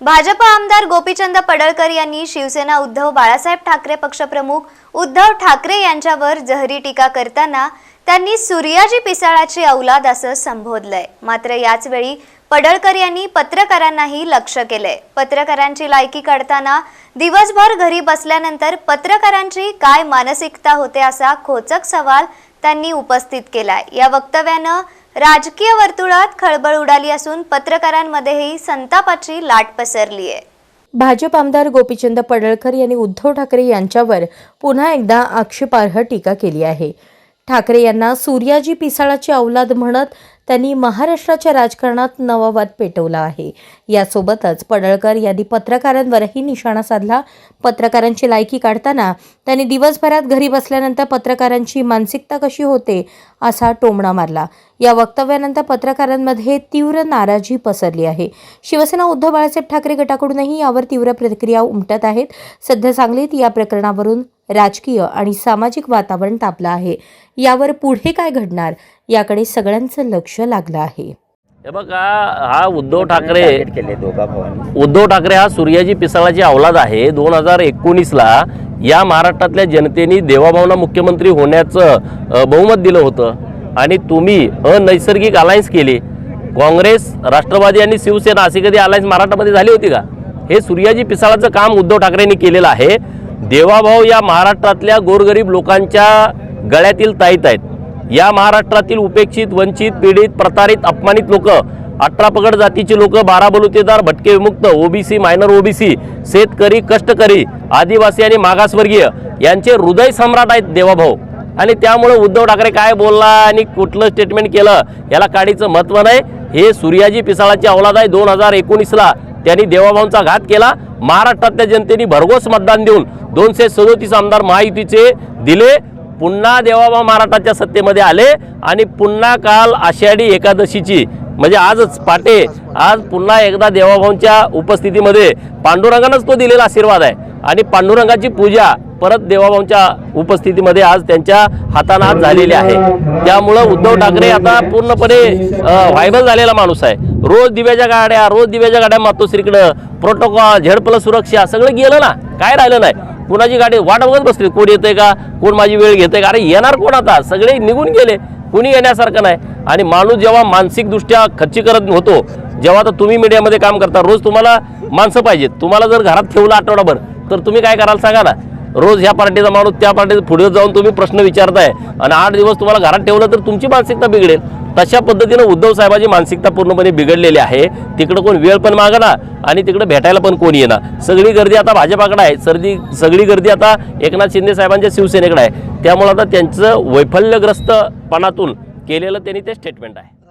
भाजप आमदार गोपीचंद पडळकर यांनी शिवसेना उद्धव बाळासाहेब ठाकरे पक्षप्रमुख उद्धव ठाकरे यांच्यावर जहरी टीका करताना त्यांनी सूर्याजी पिसाळाची औलाद असं संबोधलंय. मात्र याच वेळी पडळकर यांनी पत्रकारांनाही लक्ष केलंय. पत्रकारांची लायकी काढताना दिवसभर घरी बसल्यानंतर पत्रकारांची काय मानसिकता होते असा खोचक सवाल त्यांनी उपस्थित केलाय. या वक्तव्यानं राजकीय वर्तुळात खळबळ उडाली असून पत्रकारांमध्येही संतापाची लाट पसरली आहे. भाजप आमदार गोपीचंद पडळकर यांनी उद्धव ठाकरे यांच्यावर पुन्हा एकदा आक्षेपार्ह टीका केली आहे. ठाकरे यांना सूर्याजी पिसाळाची औलाद म्हणत त्यांनी महाराष्ट्राच्या राजकारणात नवा वाद पेटवला आहे. यासोबतच पडळकर यांनी पत्रकारांवरही निशाणा साधला. पत्रकारांची लायकी काढताना त्यांनी दिवसभरात घरी बसल्यानंतर पत्रकारांची मानसिकता कशी होते असा टोमणा मारला. या वक्तव्यानंतर पत्रकारांमध्ये तीव्र नाराजी पसरली आहे. शिवसेना उद्धव बाळासाहेब ठाकरे गटाकडूनही यावर तीव्र प्रतिक्रिया उमटत आहेत. सध्या सांगलीत या प्रकरणावरून राजकीय आणि सामाजिक वातावरण तापलं आहे. यावर पुढे काय घडणार? याकडे सगळ्यांचं लक्ष लागलं आहे. हे बघा हा उद्धव ठाकरे उद्धव ठाकरे हा सूर्याजी पिसाळाची अवलाद आहे. दोन हजार एकोणीसला या महाराष्ट्रातल्या जनतेने देवाभावना मुख्यमंत्री होण्याचं बहुमत दिलं होतं. आणि तुम्ही अनैसर्गिक अलायन्स केली. काँग्रेस राष्ट्रवादी आणि शिवसेना अशी कधी अलायन्स महाराष्ट्रामध्ये झाली होती का? हे सूर्याजी पिसाळाचं काम उद्धव ठाकरेंनी केलेलं आहे. देवाभाऊ या महाराष्ट्रातल्या गोरगरीब लोकांच्या गळ्यातील ताईत आहेत. या महाराष्ट्रातील उपेक्षित वंचित पीडित प्रतारित अपमानित लोक अठरा पगड जातीचे लोक बारा बलुतेदार भटके विमुक्त ओबीसी मायनर ओबीसी शेतकरी कष्टकरी आदिवासी आणि मागासवर्गीय यांचे हृदय सम्राट आहेत देवाभाऊ. आणि त्यामुळे उद्धव ठाकरे काय बोलला आणि कुठलं स्टेटमेंट केलं याला काडीचं महत्त्व नाही. हे सूर्याजी पिसाळाची अवलाद आहे. दोन हजार एकोणीसला त्यांनी देवाभाऊंचा घात केला. महाराष्ट्रातल्या जनतेने भरघोस मतदान देऊन दोनशे सदोतीस आमदार महायुतीचे दिले. पुन्हा देवाभाऊ महाराष्ट्राच्या सत्तेमध्ये आले आणि पुन्हा काल आषाढी एकादशीची म्हणजे आजच पाटे आज पुन्हा एकदा देवाभाऊंच्या उपस्थितीमध्ये पांडुरंगानंच तो दिलेला आशीर्वाद आहे. आणि पांडुरंगाची पूजा परत देवाभाऊंच्या उपस्थितीमध्ये आज त्यांच्या हातानं आज झालेली आहे. त्यामुळं उद्धव ठाकरे आता पूर्णपणे व्हायबल झालेला माणूस आहे. रोज दिव्याच्या गाड्या रोज दिव्याच्या गाड्या मातोश्रीकडं प्रोटोकॉल झेड प्लस सुरक्षा सगळं गेलं ना काय राहिलं नाही. कुणाची गाडी वाट बघत बसली? कोण येतंय का? कोण माझी वेळ घेतोय का? अरे येणार कोण आता? सगळे निघून गेले. कुणी येण्यासारखं नाही. आणि माणूस जेव्हा मानसिकदृष्ट्या खच्चीकरण होतो जेव्हा आता तुम्ही मीडियामध्ये काम करता रोज तुम्हाला माणसं पाहिजेत. तुम्हाला जर घरात ठेवलं आठवडाभर तर तुम्ही काय कराल सांगा ना? रोज ह्या पार्टीचा माणूस त्या पार्टीचा पुढे जाऊन तुम्ही प्रश्न विचारताय. आणि आठ दिवस तुम्हाला घरात ठेवलं तर तुमची मानसिकता बिघडेल. तशा पद्धतीनं उद्धव साहेबाची मानसिकता पूर्णपणे बिघडलेली आहे. तिकडं कोण वेळ पण मागणार आणि तिकडं भेटायला पण कोण येणार? सगळी गर्दी आता भाजपाकडे आहे. सर्दी सगळी गर्दी आता एकनाथ शिंदे साहेबांच्या शिवसेनेकडे आहे. त्यामुळे आता त्यांचं वैफल्यग्रस्तपणातून केलेलं त्यांनी ते स्टेटमेंट आहे.